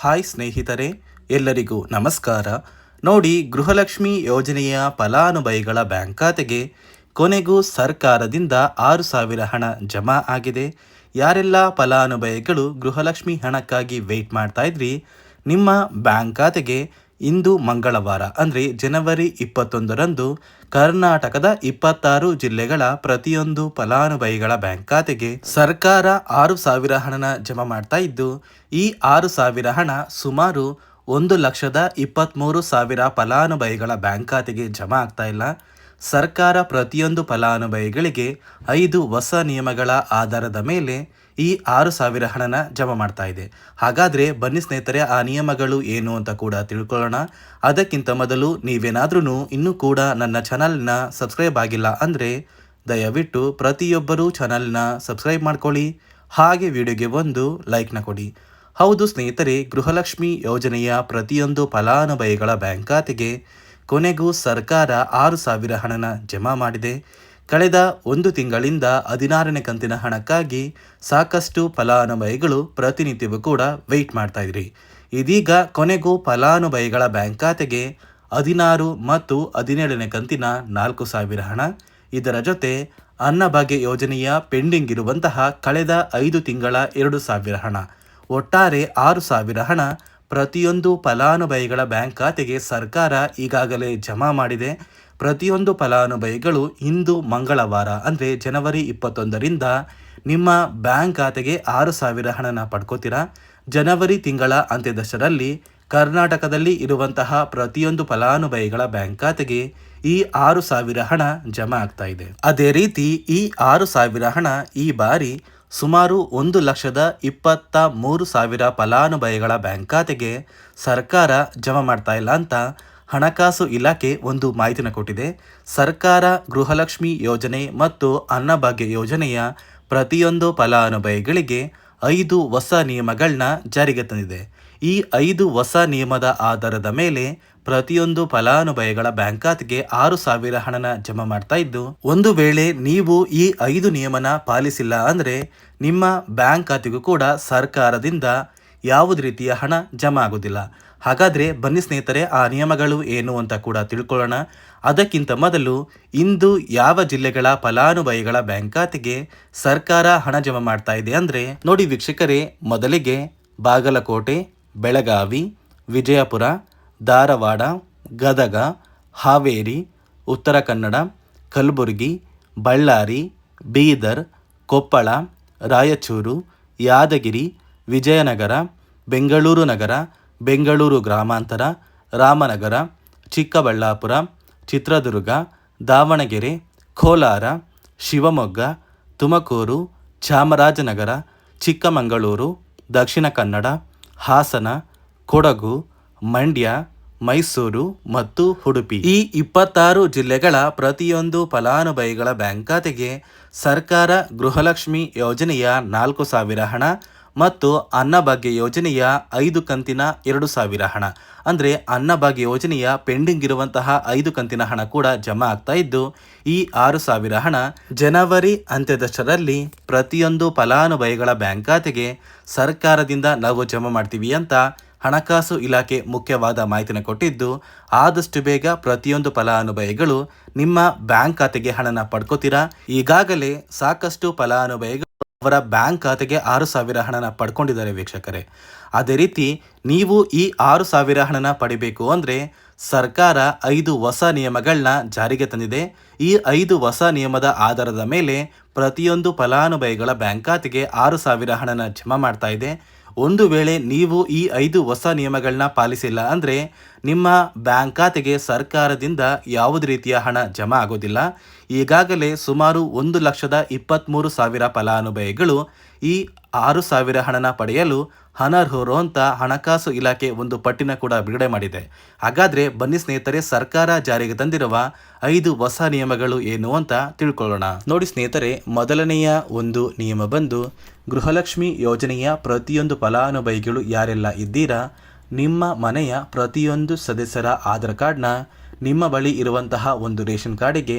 Hi ಸ್ನೇಹಿತರೆ, ಎಲ್ಲರಿಗೂ ನಮಸ್ಕಾರ. ನೋಡಿ, ಗೃಹಲಕ್ಷ್ಮಿ ಯೋಜನೆಯ ಫಲಾನುಭವಿಗಳ ಬ್ಯಾಂಕ್ ಖಾತೆಗೆ ಕೊನೆಗೂ ಸರ್ಕಾರದಿಂದ ಆರು ಸಾವಿರ ಹಣ ಜಮಾ ಆಗಿದೆ. ಯಾರೆಲ್ಲ ಫಲಾನುಭವಿಗಳು ಗೃಹಲಕ್ಷ್ಮಿ ಹಣಕ್ಕಾಗಿ ವೆಯ್ಟ್ ಮಾಡ್ತಾ ಇದ್ರಿ, ನಿಮ್ಮ ಬ್ಯಾಂಕ್ ಖಾತೆಗೆ ಇಂದು ಮಂಗಳವಾರ, ಅಂದರೆ ಜನವರಿ ಇಪ್ಪತ್ತೊಂದರಂದು ಕರ್ನಾಟಕದ ಇಪ್ಪತ್ತಾರು ಜಿಲ್ಲೆಗಳ ಪ್ರತಿಯೊಂದು ಫಲಾನುಭವಿಗಳ ಬ್ಯಾಂಕ್ ಖಾತೆಗೆ ಸರ್ಕಾರ ಆರು ಸಾವಿರ ಹಣನ ಜಮಾ ಮಾಡ್ತಾ ಇದ್ದು, ಈ ಆರು ಸಾವಿರ ಹಣ ಸುಮಾರು ಒಂದು ಲಕ್ಷದ ಇಪ್ಪತ್ತ್ಮೂರು ಸಾವಿರ ಫಲಾನುಭವಿಗಳ ಬ್ಯಾಂಕ್ ಖಾತೆಗೆ ಜಮಾ ಆಗ್ತಾ ಇಲ್ಲ. ಸರ್ಕಾರ ಪ್ರತಿಯೊಂದು ಫಲಾನುಭವಿಗಳಿಗೆ ಐದು ಹೊಸ ನಿಯಮಗಳ ಆಧಾರದ ಮೇಲೆ ಈ ಆರು ಸಾವಿರ ಹಣನ ಜಮಾ ಮಾಡ್ತಾ ಇದೆ. ಹಾಗಾದರೆ ಬನ್ನಿ ಸ್ನೇಹಿತರೆ, ಆ ನಿಯಮಗಳು ಏನು ಅಂತ ಕೂಡ ತಿಳ್ಕೊಳ್ಳೋಣ. ಅದಕ್ಕಿಂತ ಮೊದಲು ನೀವೇನಾದ್ರೂ ಇನ್ನೂ ಕೂಡ ನನ್ನ ಚಾನಲ್ನ ಸಬ್ಸ್ಕ್ರೈಬ್ ಆಗಿಲ್ಲ ಅಂದರೆ ದಯವಿಟ್ಟು ಪ್ರತಿಯೊಬ್ಬರೂ ಚಾನಲ್ನ ಸಬ್ಸ್ಕ್ರೈಬ್ ಮಾಡ್ಕೊಳ್ಳಿ. ಹಾಗೆ ವಿಡಿಯೋಗೆ ಒಂದು ಲೈಕ್ನ ಕೊಡಿ. ಹೌದು ಸ್ನೇಹಿತರೆ, ಗೃಹಲಕ್ಷ್ಮಿ ಯೋಜನೆಯ ಪ್ರತಿಯೊಂದು ಫಲಾನುಭವಿಗಳ ಬ್ಯಾಂಕ್ ಖಾತೆಗೆ ಕೊನೆಗೂ ಸರ್ಕಾರ ಆರು ಸಾವಿರ ಹಣನ ಜಮಾ ಮಾಡಿದೆ. ಕಳೆದ ಒಂದು ತಿಂಗಳಿಂದ ಹದಿನಾರನೇ ಕಂತಿನ ಹಣಕ್ಕಾಗಿ ಸಾಕಷ್ಟು ಫಲಾನುಭವಿಗಳು ಪ್ರತಿನಿತ್ಯವೂ ಕೂಡ ವೆಯ್ಟ್ ಮಾಡ್ತಾ ಇದ್ರಿ. ಇದೀಗ ಕೊನೆಗೂ ಫಲಾನುಭವಿಗಳ ಬ್ಯಾಂಕ್ ಖಾತೆಗೆ ಹದಿನಾರು ಮತ್ತು ಹದಿನೇಳನೇ ಕಂತಿನ ನಾಲ್ಕು ಸಾವಿರ ಹಣ. ಇದರ ಜೊತೆ ಅನ್ನಭಾಗ್ಯ ಯೋಜನೆಯ ಪೆಂಡಿಂಗ್ ಇರುವಂತಹ ಕಳೆದ ಐದು ತಿಂಗಳ ಎರಡು ಸಾವಿರ ಹಣ. ಒಟ್ಟಾರೆ ಆರು ಸಾವಿರ ಹಣ ಪ್ರತಿಯೊಂದು ಫಲಾನುಭವಿಗಳ ಬ್ಯಾಂಕ್ ಖಾತೆಗೆ ಸರ್ಕಾರ ಈಗಾಗಲೇ ಜಮಾ ಮಾಡಿದೆ. ಪ್ರತಿಯೊಂದು ಫಲಾನುಭವಿಗಳು ಇಂದು ಮಂಗಳವಾರ, ಅಂದರೆ ಜನವರಿ ಇಪ್ಪತ್ತೊಂದರಿಂದ ನಿಮ್ಮ ಬ್ಯಾಂಕ್ ಖಾತೆಗೆ ಆರು ಸಾವಿರ ಹಣನ ಪಡ್ಕೋತೀರಾ? ಜನವರಿ ತಿಂಗಳ ಅಂತ್ಯದಷ್ಟರಲ್ಲಿ ಕರ್ನಾಟಕದಲ್ಲಿ ಇರುವಂತಹ ಪ್ರತಿಯೊಂದು ಫಲಾನುಭವಿಗಳ ಬ್ಯಾಂಕ್ ಖಾತೆಗೆ ಈ ಆರು ಸಾವಿರ ಹಣ ಜಮಾ ಆಗ್ತಾ ಇದೆ. ಅದೇ ರೀತಿ ಈ ಆರು ಸಾವಿರ ಹಣ ಈ ಬಾರಿ ಸುಮಾರು ಒಂದು ಲಕ್ಷದ ಇಪ್ಪತ್ತ ಮೂರು ಸಾವಿರ ಫಲಾನುಭವಿಗಳ ಬ್ಯಾಂಕ್ ಖಾತೆಗೆ ಸರ್ಕಾರ ಜಮಾ ಮಾಡ್ತಾ ಇಲ್ಲ ಅಂತ ಹಣಕಾಸು ಇಲಾಖೆ ಒಂದು ಮಾಹಿತಿನ ಕೊಟ್ಟಿದೆ. ಸರ್ಕಾರ ಗೃಹಲಕ್ಷ್ಮಿ ಯೋಜನೆ ಮತ್ತು ಅನ್ನಭಾಗ್ಯ ಯೋಜನೆಯ ಪ್ರತಿಯೊಂದು ಫಲಾನುಭವಿಗಳಿಗೆ ಐದು ಹೊಸ ನಿಯಮಗಳನ್ನ ಜಾರಿಗೆ ತಂದಿದೆ. ಈ ಐದು ಹೊಸ ನಿಯಮದ ಆಧಾರದ ಮೇಲೆ ಪ್ರತಿಯೊಂದು ಫಲಾನುಭವಿಗಳ ಬ್ಯಾಂಕ್ ಖಾತೆಗೆ ಆರು ಸಾವಿರ ಹಣನ ಜಮಾ ಮಾಡ್ತಾ ಇದ್ದು, ಒಂದು ವೇಳೆ ನೀವು ಈ ಐದು ನಿಯಮನ ಪಾಲಿಸಿಲ್ಲ ಅಂದರೆ ನಿಮ್ಮ ಬ್ಯಾಂಕ್ ಖಾತೆಗೂ ಕೂಡ ಸರ್ಕಾರದಿಂದ ಯಾವುದೇ ರೀತಿಯ ಹಣ ಜಮಾ ಆಗೋದಿಲ್ಲ ಹಾಗಾದರೆ ಬನ್ನಿ ಸ್ನೇಹಿತರೆ, ಆ ನಿಯಮಗಳು ಏನು ಅಂತ ಕೂಡ ತಿಳ್ಕೊಳ್ಳೋಣ. ಅದಕ್ಕಿಂತ ಮೊದಲು ಇಂದು ಯಾವ ಜಿಲ್ಲೆಗಳ ಫಲಾನುಭವಿಗಳ ಬ್ಯಾಂಕ್ ಖಾತೆಗೆ ಸರ್ಕಾರ ಹಣ ಜಮಾ ಮಾಡ್ತಾ ಇದೆ ಅಂದರೆ, ನೋಡಿ ವೀಕ್ಷಕರೇ, ಮೊದಲಿಗೆ ಬಾಗಲಕೋಟೆ, ಬೆಳಗಾವಿ, ವಿಜಯಪುರ, ಧಾರವಾಡ, ಗದಗ, ಹಾವೇರಿ, ಉತ್ತರ ಕನ್ನಡ, ಕಲಬುರಗಿ, ಬಳ್ಳಾರಿ, ಬೀದರ್, ಕೊಪ್ಪಳ, ರಾಯಚೂರು, ಯಾದಗಿರಿ, ವಿಜಯನಗರ, ಬೆಂಗಳೂರು ನಗರ ಬೆಂಗಳೂರು ಗ್ರಾಮಾಂತರ, ರಾಮನಗರ, ಚಿಕ್ಕಬಳ್ಳಾಪುರ, ಚಿತ್ರದುರ್ಗ, ದಾವಣಗೆರೆ, ಕೋಲಾರ, ಶಿವಮೊಗ್ಗ, ತುಮಕೂರು, ಚಾಮರಾಜನಗರ, ಚಿಕ್ಕಮಗಳೂರು, ದಕ್ಷಿಣ ಕನ್ನಡ, ಹಾಸನ, ಕೊಡಗು, ಮಂಡ್ಯ, ಮೈಸೂರು ಮತ್ತು ಉಡುಪಿ. ಈ ಇಪ್ಪತ್ತಾರು ಜಿಲ್ಲೆಗಳ ಪ್ರತಿಯೊಂದು ಫಲಾನುಭವಿಗಳ ಬ್ಯಾಂಕ್ ಖಾತೆಗೆ ಸರ್ಕಾರ ಗೃಹಲಕ್ಷ್ಮಿ ಯೋಜನೆಯ ನಾಲ್ಕು ಸಾವಿರ ಹಣ ಮತ್ತು ಅನ್ನಭಾಗ್ಯ ಯೋಜನೆಯ ಐದು ಕಂತಿನ ಎರಡು ಸಾವಿರ ಹಣ. ಅಂದರೆ ಅನ್ನಭಾಗ್ಯ ಯೋಜನೆಯ ಪೆಂಡಿಂಗ್ ಇರುವಂತಹ ಐದು ಕಂತಿನ ಹಣ ಕೂಡ ಜಮಾ ಆಗ್ತಾ ಇದ್ದು, ಈ ಆರು ಸಾವಿರ ಹಣ ಜನವರಿ ಅಂತ್ಯದಷ್ಟರಲ್ಲಿ ಪ್ರತಿಯೊಂದು ಫಲಾನುಭವಿಗಳ ಬ್ಯಾಂಕ್ ಖಾತೆಗೆ ಸರ್ಕಾರದಿಂದ ನಾವು ಜಮಾ ಮಾಡ್ತೀವಿ ಅಂತ ಹಣಕಾಸು ಇಲಾಖೆ ಮುಖ್ಯವಾದ ಮಾಹಿತಿನ ಕೊಟ್ಟಿದ್ದು, ಆದಷ್ಟು ಬೇಗ ಪ್ರತಿಯೊಂದು ಫಲಾನುಭವಿಗಳು ನಿಮ್ಮ ಬ್ಯಾಂಕ್ ಖಾತೆಗೆ ಹಣನ ಪಡ್ಕೋತೀರಾ? ಈಗಾಗಲೇ ಸಾಕಷ್ಟು ಫಲಾನುಭವಿಗಳು ಅವರ ಬ್ಯಾಂಕ್ ಖಾತೆಗೆ ಆರು ಸಾವಿರ ಹಣನ ಪಡ್ಕೊಂಡಿದ್ದಾರೆ ವೀಕ್ಷಕರೇ. ಅದೇ ರೀತಿ ನೀವು ಈ ಆರು ಸಾವಿರ ಹಣನ ಪಡಿಬೇಕು ಅಂದರೆ ಸರ್ಕಾರ ಐದು ಹೊಸ ನಿಯಮಗಳನ್ನ ಜಾರಿಗೆ ತಂದಿದೆ. ಈ ಐದು ಹೊಸ ನಿಯಮದ ಆಧಾರದ ಮೇಲೆ ಪ್ರತಿಯೊಂದು ಫಲಾನುಭವಿಗಳ ಬ್ಯಾಂಕ್ ಖಾತೆಗೆ ಆರು ಸಾವಿರ ಹಣನ ಜಮಾ ಮಾಡ್ತಾ ಇದೆ. ಒಂದು ವೇಳೆ ನೀವು ಈ ಐದು ಹೊಸ ನಿಯಮಗಳನ್ನ ಪಾಲಿಸಿಲ್ಲ ಅಂದರೆ ನಿಮ್ಮ ಬ್ಯಾಂಕ್ ಖಾತೆಗೆ ಸರ್ಕಾರದಿಂದ ಯಾವುದೇ ರೀತಿಯ ಹಣ ಜಮಾ ಆಗೋದಿಲ್ಲ. ಈಗಾಗಲೇ ಸುಮಾರು ಒಂದು ಲಕ್ಷದ ಇಪ್ಪತ್ತ್ಮೂರು ಸಾವಿರ ಫಲಾನುಭವಿಗಳು ಈ ಆರು ಸಾವಿರ ಹಣನ ಪಡೆಯಲು ಅನರ್ಹರು ಅಂತ ಹಣಕಾಸು ಇಲಾಖೆ ಒಂದು ಪಟ್ಟಿನ ಕೂಡ ಬಿಡುಗಡೆ ಮಾಡಿದೆ. ಹಾಗಾದರೆ ಬನ್ನಿ ಸ್ನೇಹಿತರೆ, ಸರ್ಕಾರ ಜಾರಿಗೆ ತಂದಿರುವ ಐದು ಹೊಸ ನಿಯಮಗಳು ಏನು ಅಂತ ತಿಳ್ಕೊಳ್ಳೋಣ. ನೋಡಿ ಸ್ನೇಹಿತರೆ, ಮೊದಲನೆಯ ಒಂದು ನಿಯಮ ಬಂದು, ಗೃಹಲಕ್ಷ್ಮಿ ಯೋಜನೆಯ ಪ್ರತಿಯೊಂದು ಫಲಾನುಭವಿಗಳು ಯಾರೆಲ್ಲ ಇದ್ದೀರಾ, ನಿಮ್ಮ ಮನೆಯ ಪ್ರತಿಯೊಂದು ಸದಸ್ಯರ ಆಧಾರ್ ಕಾರ್ಡ್ನ ನಿಮ್ಮ ಬಳಿ ಇರುವಂತಹ ಒಂದು ರೇಷನ್ ಕಾರ್ಡಿಗೆ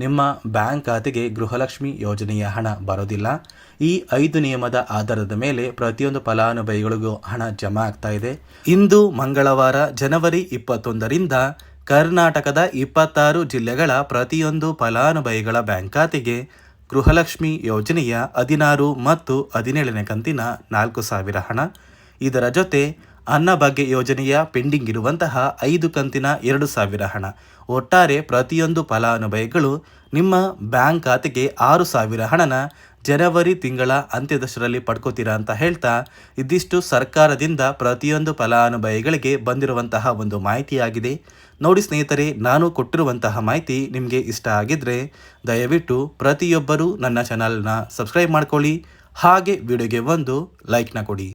ನಿಮ್ಮ ಬ್ಯಾಂಕ್ ಖಾತೆಗೆ ಗೃಹಲಕ್ಷ್ಮಿ ಯೋಜನೆಯ ಹಣ ಬರೋದಿಲ್ಲ. ಈ ಐದು ನಿಯಮದ ಆಧಾರದ ಮೇಲೆ ಪ್ರತಿಯೊಂದು ಫಲಾನುಭವಿಗಳಿಗೂ ಹಣ ಜಮಾ ಆಗ್ತಾ ಇದೆ. ಇಂದು ಮಂಗಳವಾರ ಜನವರಿ ಇಪ್ಪತ್ತೊಂದರಿಂದ ಕರ್ನಾಟಕದ ಇಪ್ಪತ್ತಾರು ಜಿಲ್ಲೆಗಳ ಪ್ರತಿಯೊಂದು ಫಲಾನುಭವಿಗಳ ಬ್ಯಾಂಕ್ ಖಾತೆಗೆ ಗೃಹಲಕ್ಷ್ಮಿ ಯೋಜನೆಯ ಹದಿನಾರು ಮತ್ತು ಹದಿನೇಳನೇ ಕಂತಿನ ನಾಲ್ಕು ಸಾವಿರ ಹಣ. ಇದರ ಜೊತೆ ಅನ್ನಭಾಗ್ಯ ಯೋಜನೆಯ ಪೆಂಡಿಂಗ್ ಇರುವಂತಹ ಐದು ಕಂತಿನ ಎರಡು ಸಾವಿರ ಹಣ. ಒಟ್ಟಾರೆ ಪ್ರತಿಯೊಂದು ಫಲಾನುಭವಿಗಳು ನಿಮ್ಮ ಬ್ಯಾಂಕ್ ಖಾತೆಗೆ ಆರು ಸಾವಿರ ಹಣನ ಜನವರಿ ತಿಂಗಳ ಅಂತ್ಯದಷ್ಟರಲ್ಲಿ ಪಡ್ಕೋತೀರಾ ಅಂತ ಹೇಳ್ತಾ ಇದಿಷ್ಟು ಸರ್ಕಾರದಿಂದ ಪ್ರತಿಯೊಂದು ಫಲಾನುಭವಿಗಳಿಗೆ ಬಂದಿರುವಂತಹ ಒಂದು ಮಾಹಿತಿಯಾಗಿದೆ. ನೋಡಿ ಸ್ನೇಹಿತರೆ, ನಾನು ಕೊಟ್ಟಿರುವಂತಹ ಮಾಹಿತಿ ನಿಮಗೆ ಇಷ್ಟ ಆಗಿದ್ರೆ ದಯವಿಟ್ಟು ಪ್ರತಿಯೊಬ್ಬರೂ ನನ್ನ ಚಾನಲ್ನ ಸಬ್ಸ್ಕ್ರೈಬ್ ಮಾಡ್ಕೊಳ್ಳಿ. ಹಾಗೆ ವಿಡಿಯೋಗೆ ಒಂದು ಲೈಕ್ನ ಕೊಡಿ.